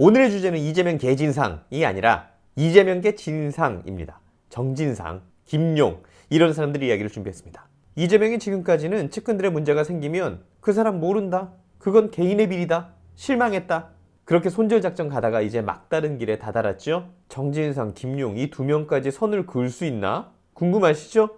오늘의 주제는 이재명 개진상이 아니라 이재명계 진상입니다. 정진상, 김용 이런 사람들의 이야기를 준비했습니다. 이재명이 지금까지는 측근들의 문제가 생기면 그 사람 모른다. 그건 개인의 비리다. 실망했다. 그렇게 손절 작전 가다가 이제 막다른 길에 다다랐죠? 정진상, 김용 이 두 명까지 선을 그을 수 있나? 궁금하시죠?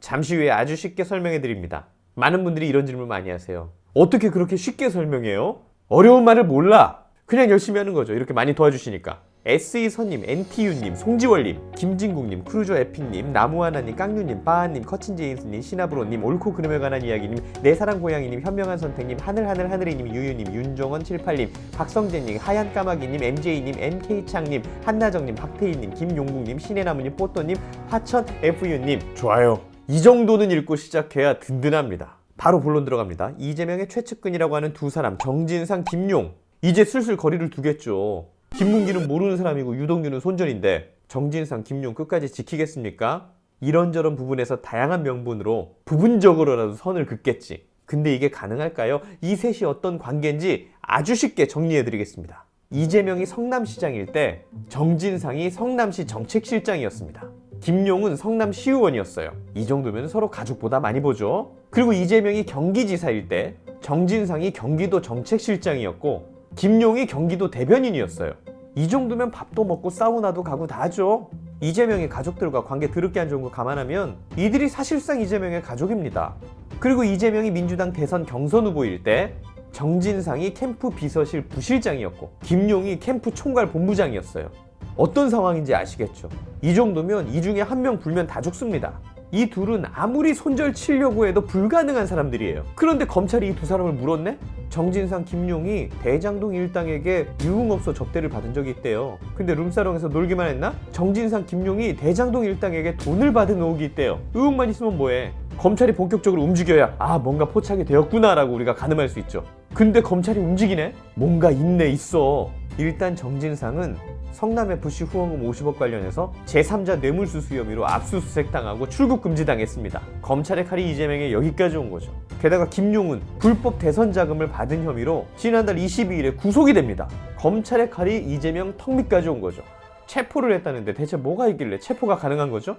잠시 후에 아주 쉽게 설명해 드립니다. 많은 분들이 이런 질문 많이 하세요. 어떻게 그렇게 쉽게 설명해요? 어려운 말을 몰라. 그냥 열심히 하는 거죠. 이렇게 많이 도와주시니까. SE선님, NTU님, 송지월님, 김진국님, 크루저 에픽님, 나무하나님, 깡유님, 빠하님, 커친제인스님, 시나브로님, 옳고 그름에 관한 이야기님, 내 사랑 고양이님, 현명한 선택님, 하늘하늘 하늘이님, 유유님, 윤종원 78님, 박성재님, 하얀 까마귀님, MJ님, NK창님, 한나정님, 박태희님, 김용국님, 신혜나무님, 뽀또님, 화천 FU님. 좋아요. 이 정도는 읽고 시작해야 든든합니다. 바로 본론 들어갑니다. 이재명의 최측근이라고 하는 두 사람, 정진상, 김용. 이제 슬슬 거리를 두겠죠. 김문기는 모르는 사람이고 유동규는 손절인데 정진상, 김용 끝까지 지키겠습니까? 이런저런 부분에서 다양한 명분으로 부분적으로라도 선을 긋겠지. 근데 이게 가능할까요? 이 셋이 어떤 관계인지 아주 쉽게 정리해드리겠습니다. 이재명이 성남시장일 때 정진상이 성남시 정책실장이었습니다. 김용은 성남시의원이었어요. 이 정도면 서로 가족보다 많이 보죠. 그리고 이재명이 경기지사일 때 정진상이 경기도 정책실장이었고 김용이 경기도 대변인이었어요. 이 정도면 밥도 먹고 사우나도 가고 다 하죠. 이재명이 가족들과 관계 더럽게 안 좋은 거 감안하면 이들이 사실상 이재명의 가족입니다. 그리고 이재명이 민주당 대선 경선 후보일 때 정진상이 캠프 비서실 부실장이었고 김용이 캠프 총괄 본부장이었어요. 어떤 상황인지 아시겠죠? 이 정도면 이 중에 한 명 불면 다 죽습니다. 이 둘은 아무리 손절 치려고 해도 불가능한 사람들이에요. 그런데 검찰이 이 두 사람을 물었네? 정진상, 김용이 대장동 일당에게 유흥업소 접대를 받은 적이 있대요. 근데 룸사롱에서 놀기만 했나? 정진상, 김용이 대장동 일당에게 돈을 받은 의혹이 있대요. 의혹만 있으면 뭐해? 검찰이 본격적으로 움직여야 아 뭔가 포착이 되었구나라고 우리가 가늠할 수 있죠. 근데 검찰이 움직이네? 뭔가 있네 있어. 일단 정진상은 성남FC 후원금 50억 관련해서 제3자 뇌물수수 혐의로 압수수색 당하고 출국 금지당했습니다. 검찰의 칼이 이재명에 여기까지 온 거죠. 게다가 김용은 불법 대선 자금을 받은 혐의로 지난달 22일에 구속이 됩니다. 검찰의 칼이 이재명 턱 밑까지 온 거죠. 체포를 했다는데 대체 뭐가 있길래 체포가 가능한 거죠?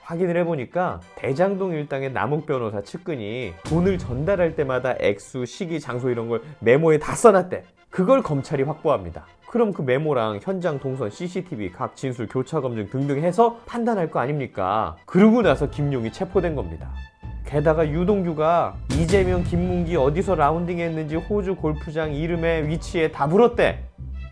확인을 해보니까 대장동 일당의 남욱 변호사 측근이 돈을 전달할 때마다 액수, 시기, 장소 이런 걸 메모에 다 써놨대. 그걸 검찰이 확보합니다. 그럼 그 메모랑 현장 동선, CCTV, 각 진술, 교차 검증 등등 해서 판단할 거 아닙니까? 그러고 나서 김용이 체포된 겁니다. 게다가 유동규가 이재명, 김문기 어디서 라운딩 했는지 호주 골프장 이름에 위치에 다 물었대.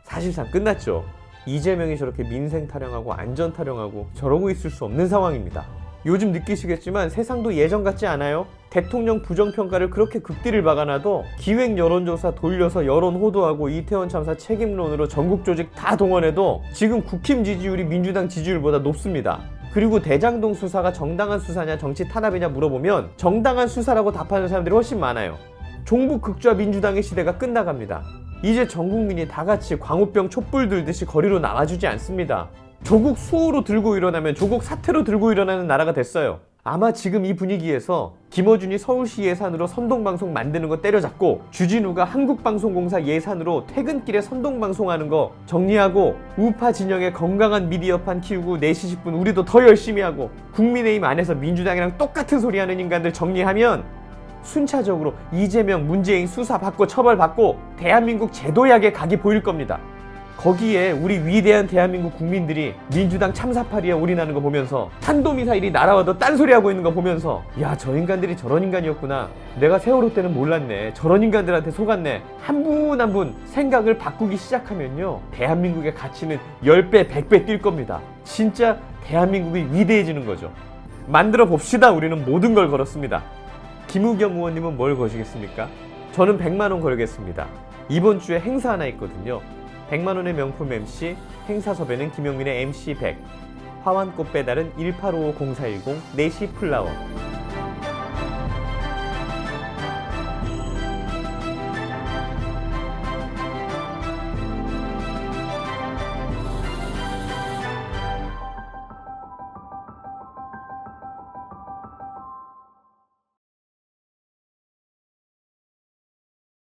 사실상 끝났죠. 이재명이 저렇게 민생 타령하고 안전 타령하고 저러고 있을 수 없는 상황입니다. 요즘 느끼시겠지만 세상도 예전 같지 않아요? 대통령 부정평가를 그렇게 극딜을 박아놔도 기획 여론조사 돌려서 여론 호도하고 이태원 참사 책임론으로 전국 조직 다 동원해도 지금 국힘 지지율이 민주당 지지율보다 높습니다. 그리고 대장동 수사가 정당한 수사냐 정치 탄압이냐 물어보면 정당한 수사라고 답하는 사람들이 훨씬 많아요. 종북 극좌 민주당의 시대가 끝나갑니다. 이제 전 국민이 다 같이 광우병 촛불 들듯이 거리로 나와주지 않습니다. 조국 수호로 들고 일어나면 조국 사태로 들고 일어나는 나라가 됐어요. 아마 지금 이 분위기에서 김어준이 서울시 예산으로 선동방송 만드는 거 때려잡고 주진우가 한국방송공사 예산으로 퇴근길에 선동방송하는 거 정리하고 우파 진영의 건강한 미디어판 키우고 4시 10분 우리도 더 열심히 하고 국민의힘 안에서 민주당이랑 똑같은 소리 하는 인간들 정리하면 순차적으로 이재명, 문재인 수사받고 처벌받고 대한민국 제도약의 각이 보일 겁니다. 거기에 우리 위대한 대한민국 국민들이 민주당 참사파리에 올인하는 거 보면서 탄도미사일이 날아와도 딴소리하고 있는 거 보면서 야 저 인간들이 저런 인간이었구나 내가 세월호 때는 몰랐네 저런 인간들한테 속았네 한분 한 분 생각을 바꾸기 시작하면요 대한민국의 가치는 10배 100배 뛸 겁니다 진짜 대한민국이 위대해지는 거죠 만들어 봅시다 우리는 모든 걸 걸었습니다 김우겸 의원님은 뭘 거시겠습니까? 저는 100만 원 걸겠습니다. 이번 주에 행사 하나 있거든요. 100만 원의 명품 MC, 행사 섭외는 김용민의 MC 100, 화환꽃 배달은 1855-0410, 4시 플라워.